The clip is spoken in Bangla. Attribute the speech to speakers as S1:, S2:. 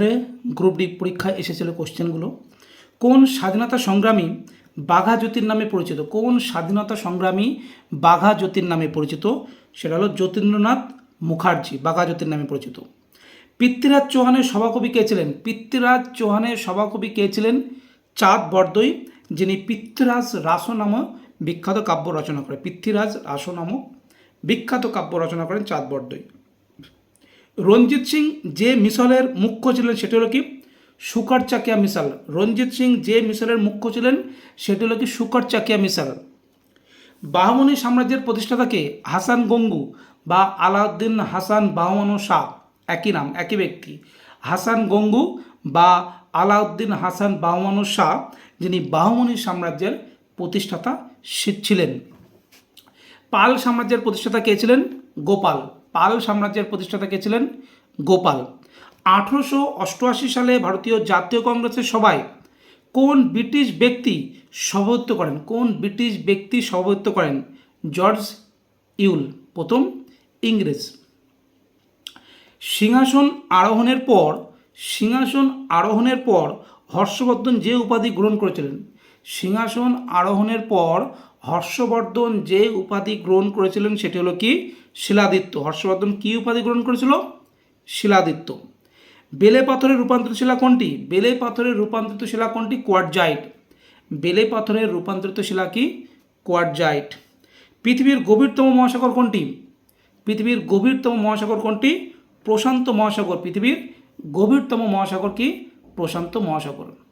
S1: রে গ্রুপ ডি পরীক্ষায় এসেছিল কোশ্চেনগুলো। কোন স্বাধীনতা সংগ্রামী বাঘা জ্যোতির নামে পরিচিত? কোন স্বাধীনতা সংগ্রামী বাঘা জ্যোতির নামে পরিচিত? সেটা হলো যতীন্দ্রনাথ মুখার্জি, বাঘা জ্যোতির নামে পরিচিত। পৃথ্বীরাজ চৌহানের সভাকবি কে ছিলেন? পৃথ্বীরাজ চৌহানের সভাকবি কে ছিলেন? চাঁদ বরদই যিনি পৃথ্বীরাজ রাস নামক বিখ্যাত কাব্য রচনা করেন পৃথ্বীরাজ রাস নামক বিখ্যাত কাব্য রচনা করেন চাঁদ বরদই রঞ্জিত সিং যে মিশলের মুখ্য ছিলেন সেটি হলো কি? সুকার চাকিয়া মিশাল রঞ্জিত সিং যে মিশলের মুখ্য ছিলেন সেটি হলো কি? সুকার চাকিয়া মিশাল বাহমনি সাম্রাজ্যের প্রতিষ্ঠাতাকে হাসান গঙ্গু বা আলাউদ্দিন হাসান বাহমানু শাহ। একই নাম, একই ব্যক্তি। হাসান গঙ্গু বা আলাউদ্দিন হাসান বাহমানু শাহ, যিনি বাহমনি সাম্রাজ্যের প্রতিষ্ঠাতা ছিলেন। পাল সাম্রাজ্যের প্রতিষ্ঠাতা কে ছিলেন? গোপাল। পাল সাম্রাজ্যের প্রতিষ্ঠাতা কে ছিলেন? গোপাল। আঠেরোশো অষ্টআশি সালে ভারতীয় জাতীয় কংগ্রেসের সভায় কোন ব্রিটিশ ব্যক্তি সভাপতিত্ব করেন? কোন ব্রিটিশ ব্যক্তি সভাপতিত্ব করেন? জর্জ ইউল, প্রথম ইংরেজ। সিংহাসন আরোহণের পর, সিংহাসন আরোহণের পর হর্ষবর্ধন যে উপাধি গ্রহণ করেছিলেন? সিংহাসন আরোহণের পর হর্ষবর্ধন যে উপাধি গ্রহণ করেছিলেন সেটি হলো কি? শিলাদিত্য। হর্ষবর্ধন কি উপাধি গ্রহণ করেছিল? শিলাদিত্য। বেলে পাথরের রূপান্তরিত শিলা কোনটি? বেলে পাথরের রূপান্তরিত শিলা কোনটি? কোয়ার্জাইট বেলে পাথরের রূপান্তরিত শিলা কি? কোয়ার্জাইট পৃথিবীর গভীরতম মহাসাগর কোনটি? পৃথিবীর গভীরতম মহাসাগর কোনটি? প্রশান্ত মহাসাগর। পৃথিবীর গভীরতম মহাসাগর কি? প্রশান্ত মহাসাগর।